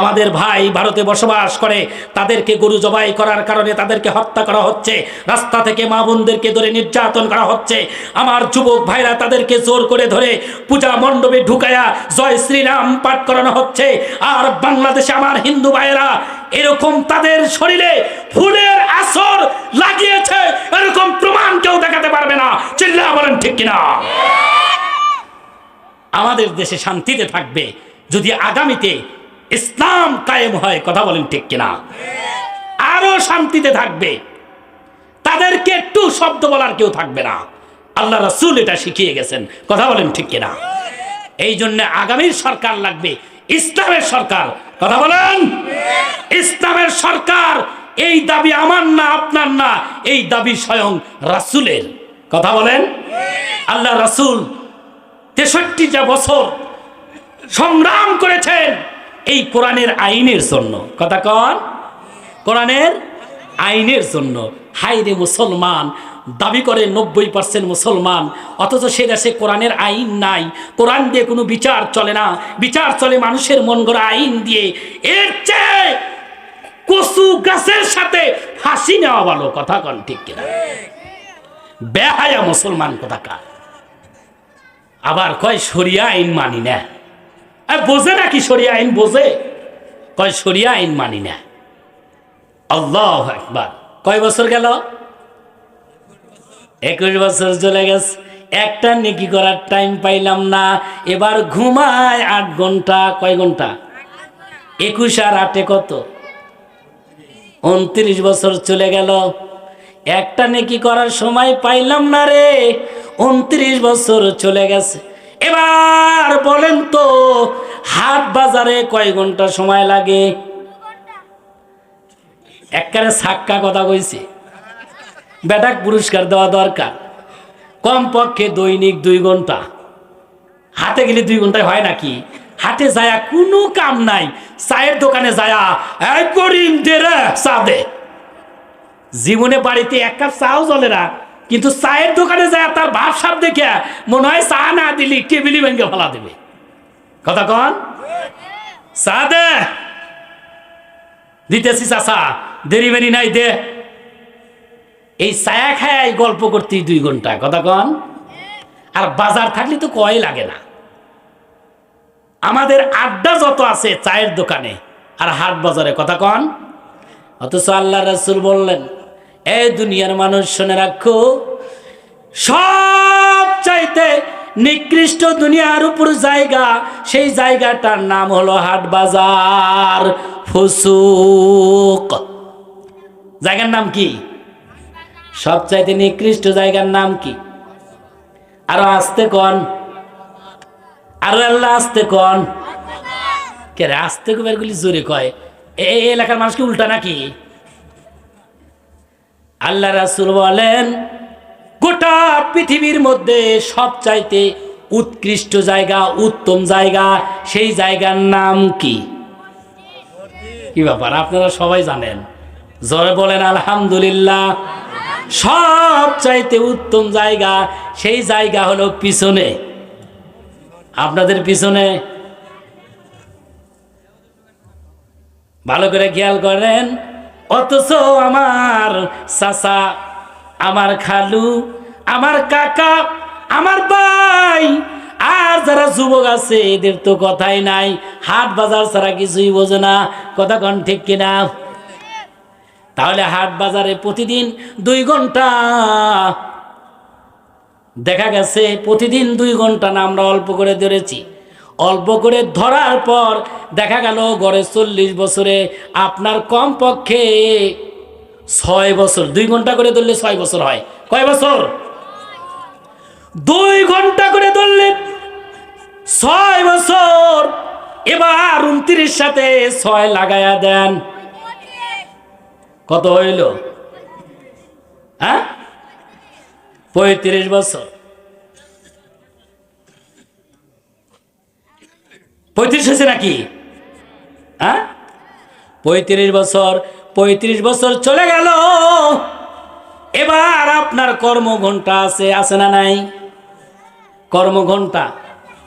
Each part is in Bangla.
আমাদের ভাই ভারতে বসবাস করে, তাদেরকে গরু জবাই করার কারণে তাদেরকে হত্যা করা হচ্ছে, রাস্তা থেকে মা বোনদেরকে ধরে নির্যাতন করা হচ্ছে। আমার যুবক ভাইরা তাদেরকে জোর করে ধরে পূজা মণ্ডপে ঢুকায়া জয় শ্রীরাম পাঠ করানো হচ্ছে। আর বাংলাদেশে আমার হিন্দু ভাইয়েরা এরকম তাদের শরীরে ফুলের আসর লাগিয়েছে, এরকম প্রমাণ কেউ দেখাতে পারবে না। চিল্লা বলেন ঠিক কিনা? আমাদের দেশে শান্তিতে থাকবে। যদি আগামীতে ইসলাম কায়েম হয়, কথা বলেন ঠিক কিনা? আরও শান্তিতে থাকবে। তাদেরকে একটু শব্দ বলার কেউ থাকবে না। আল্লাহ রাসূল এটা শিখিয়ে গেছেন, কথা বলেন ঠিক কিনা? এই জন্য আগামীর সরকার লাগবে, ইসলামের সরকার, কথা বলেন? ইসলামের সরকার, এই দাবি আমার না, আপনার না, এই দাবি স্বয়ং রাসূলের, কথা বলেন? আল্লাহ রাসূল তেষট্টিটা বছর সংগ্রাম করেছেন। এই কোরআনের আইনের জন্য। কথা কন। কোরআনের আইনের জন্য। হাইরে মুসলমান, দাবি করে নব্বই পার্সেন্ট মুসলমান, অথচ সে দেশে কোরআনের আইন নাই। কোরআন দিয়ে কোনো বিচার চলে না। বিচার চলে মানুষের মন গড়া আইন দিয়ে। এর চেয়ে কচু গাছের সাথে ফাঁসি নেওয়া ভালো। কথা কন ঠিক কিনা? বেহায়া মুসলমান কথা কোথাকার? আবার কয় সরিয়া আইন মানি না। বোঝে নাকি সরিয়া আইন? বোঝে। কয় সরিয়া আইন মানি না। আল্লাহ একবার কয় বছর গেল? একুশ বছর চলে গেছে। একটা নেকি করার টাইম পাইলাম না। এবার ঘুমায় আট ঘণ্টা। কয় ঘণ্টা? একুশ আর আটে কত? উনত্রিশ বছর চলে গেল। একটা নেকি করার সময় পাইলাম না রে। উনত্রিশ বছর চলে গেছে। এবার বলেন তো, হাট বাজারে কয় ঘণ্টা সময় লাগে? একবারে সাক্কা কথা কইছে। বেটাক পুরস্কার দেওয়া দরকার। কমপক্ষে দৈনিক দুই ঘণ্টা। হাতে গেলে দুই ঘন্টায় হয় নাকি? হাটে যায়া কোনো কাম নাই। চায়ের দোকানে যায়া করিম দে। জীবনে বাড়িতে এক কাপ চাও চলে না। কিন্তু চায়ের দোকানে যায় তার ভাব সাপ দেখে মনে হয় চা না দিলি, টেবিলি ভেঙে ফেলা দেবে। কথা কন? চা দে। দিতেছি চাচা দেরি মেরি নাই, দে। এই ছায়া খায় গল্প করতে দুই ঘণ্টা কথা কন? আর বাজার থাকলে তো কয় লাগে না। আমাদের আড্ডা যত আছে চায়ের দোকানে আর হাট বাজারে, কথা কন? অথচ আল্লাহ রাসূল বললেন এই দুনিয়ার মানুষ শুনে রাখো, সব চাইতে নিকৃষ্ট দুনিয়ার উপর জায়গা, সেই জায়গাটার নাম হলো হাট বাজার, ফুসুক। জায়গার নাম কি? সবচাইতে নিকৃষ্ট জায়গার নাম কি? আরও আসতে কন? আরও আল্লাহ আসতে কন? কে রে, আসতে কবের গুলি জোরে কয়। এই এলাকার মানুষকে উল্টা নাকি? আল্লাহ রাসূল বলেন, গোটা পৃথিবীর মধ্যে সবচাইতে উৎকৃষ্ট জায়গা, উত্তম জায়গা, সেই জায়গার নাম কি? কি ব্যাপার? আপনারা সবাই জানেন। জোরে বলেন, আলহামদুলিল্লাহ। সব চাইতে উত্তম জায়গা, সেই জায়গা হলো পিছনে। আপনাদের পিছনে? ভালো করে খেয়াল করেন। অথচ আমার চাচা, আমার খালু, আমার কাকা, আমার ভাই, আর যারা যুবক আছে, এদের তো কথাই নাই। হাট বাজার ছাড়া কিছুই বোঝে না। কথা কন ঠিক কিনা? তাহলে হাট বাজারে প্রতিদিন দুই ঘণ্টা দেখা গেছে, প্রতিদিন দুই ঘণ্টা না, আমরা অল্প করে ধরেছি। অল্প করে ধরার পর দেখা গেল, গড়ে চল্লিশ বছরে আপনার কম পক্ষে ছয় বছর, দুই ঘণ্টা করে ধরলে ছয় বছর হয়। কয় বছর? দুই ঘণ্টা করে ধরলে ছয় বছর। এবার উনত্রিশ সাথে ছয় লাগায়া দেন। কত হইল? হ্যাঁ? পঁয়ত্রিশ বছর। পঁয়ত্রিশ হয়েছে নাকি? হ্যাঁ? পঁয়ত্রিশ বছর। পঁয়ত্রিশ বছর চলে গেল। এবার আপনার কর্মঘণ্টা আছে আছে না নাই? কর্মঘণ্টা।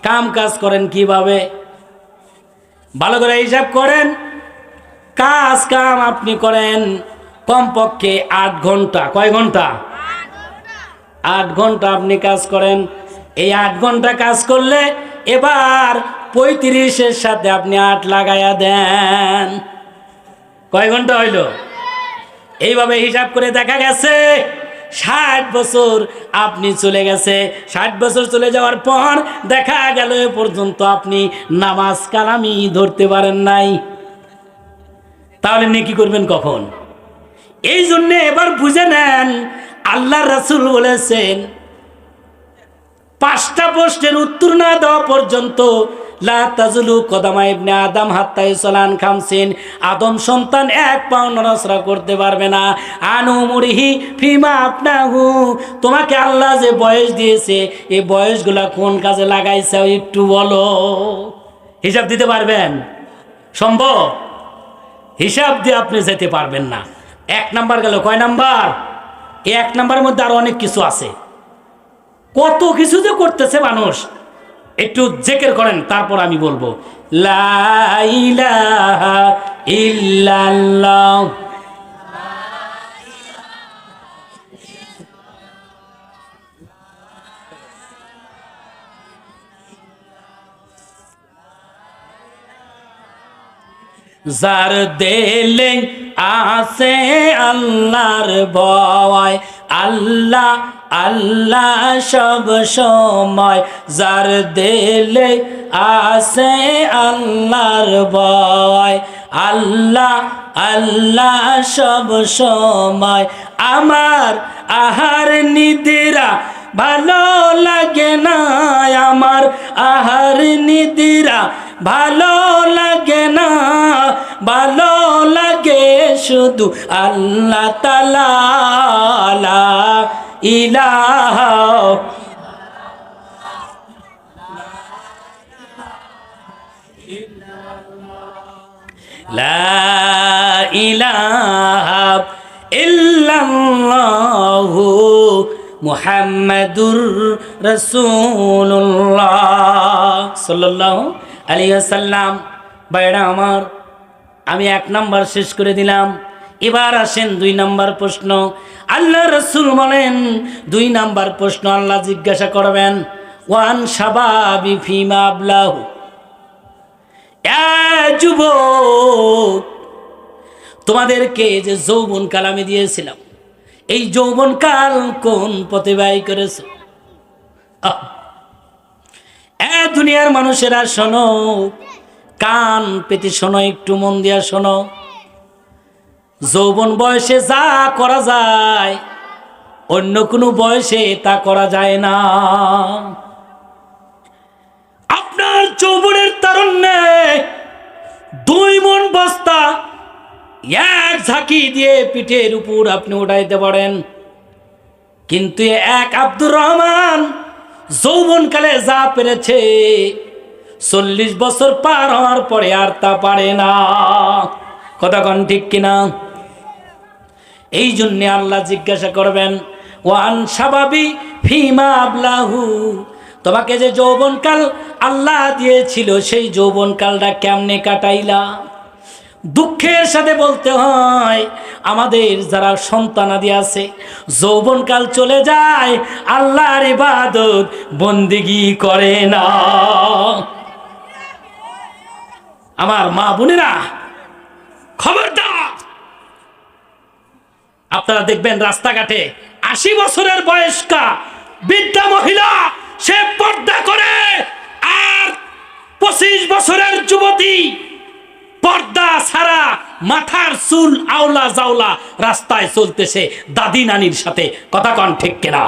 কাম কাজ করেন কীভাবে? ভালো করে হিসাব করেন। কাজ কাম আপনি করেন কমপক্ষে আট ঘণ্টা কয় ঘণ্টা আট ঘণ্টা আপনি কাজ করেন। এই আট ঘণ্টা কাজ করলে এবার পঁয়ত্রিশের সাথে আপনি আট লাগাইয়া দেন। কয় ঘণ্টা হইল? এইভাবে হিসাব করে দেখা গেছে, ষাট বছর আপনি চলে গেছে। ষাট বছর চলে যাওয়ার পর দেখা গেল এ পর্যন্ত আপনি নামাজ কালামি ধরতে পারেন নাই। তাহলে নেকি করবেন কখন? এই জন্যে এবার বুঝে নেন আল্লাহ রাসুল বলেছেন, পাঁচটা প্রশ্নের উত্তর না দেওয়া পর্যন্ত লা তাজুলু আদম হাত্তাই সলান খামসিন। আদম সন্তান এক পাও নড়াচড়া করতে পারবে না। আনু মুরিহি ফিমা আপনাহু তোমাকে আল্লাহ যে বয়স দিয়েছে, এই বয়সগুলা কোন কাজে লাগাইছে একটু বলো। হিসাব দিতে পারবেন? সম্ভব? হিসাব দিয়ে আপনি যেতে পারবেন না। এক নাম্বার গেল, কয় নাম্বার? এক নাম্বারের মধ্যে আরও অনেক কিছু আছে। কত কিছু যে করতেছে মানুষ। একটু জেকের করেন তারপর আমি বলব যার দেলে আসে আল্লাহর ভয় আল্লাহ আল্লাহ সব সময় যার দেলে আসে আল্লাহর ভয়। আল্লাহ আল্লাহ সব সময় আমার আহার নিদিরা ভালো লাগে না, আমার আহার নিদিরা ভালো লাগে না, ভালো লাগে শুধু আল্লাহ তালা ইলাহা। লা ইলাহা ইল্লাল্লাহু মুহাম্মাদুর বাইরা আমার আমি এক নম্বর শেষ করে দিলাম। এবার আসেন দুই নাম্বার প্রশ্ন। আল্লাহ রসুল বলেন, দুই নাম্বার প্রশ্ন আল্লাহ জিজ্ঞাসা করবেন, ওয়ান সাবাবি ফিমা আবলাহু? যুবক, তোমাদেরকে যে যৌবন কাল আমি দিয়েছিলাম, এই যৌবন কাল কোন পথে ব্যয় করেছ! এ দুনিয়ার মানুষেরা শোনো, কান পেতে শোনো, একটু মন দিয়া শোনো। যৌবন বয়সে যা করা যায়, অন্য কোনো বয়সে তা করা যায় না। আপনার যৌবনের তারণ্যে দুই মন বস্তা, এক ঝাঁকি দিয়ে পিঠের উপর আপনি উঠাইতে পারেন। কিন্তু এক আব্দুর রহমান যৌবনকালে যা পেরেছে, চল্লিশ বছর পার হওয়ার পরে আর তা পারে না। কতক্ষণ ঠিক কিনা? এই জন্যে আল্লাহ জিজ্ঞাসা করবেন, ওয়ান সাবাবি ফিমা আবলাহু? তোমাকে যে যৌবনকাল আল্লাহ দিয়েছিল, সেই যৌবনকালটা কেমনে কাটাইলা? দুঃখের সাথে বলতে হয়, আমাদের যারা সন্তানাদি আছে, যৌবনকাল চলে যায়, আল্লাহর ইবাদত বন্দিগি করে না। আমার মা বোনেরা, খবরদার! আপনারা দেখবেন রাস্তাঘাটে আশি বছরের বয়স্কা বৃদ্ধা মহিলা, সে পর্দা করে আর পঁচিশ বছরের যুবতী পর্দা ছাড়া মাথার চুল আওলা জাওলা রাস্তায় চলতেছে দাদি নানির সাথে। কথা কন ঠিক কেনা?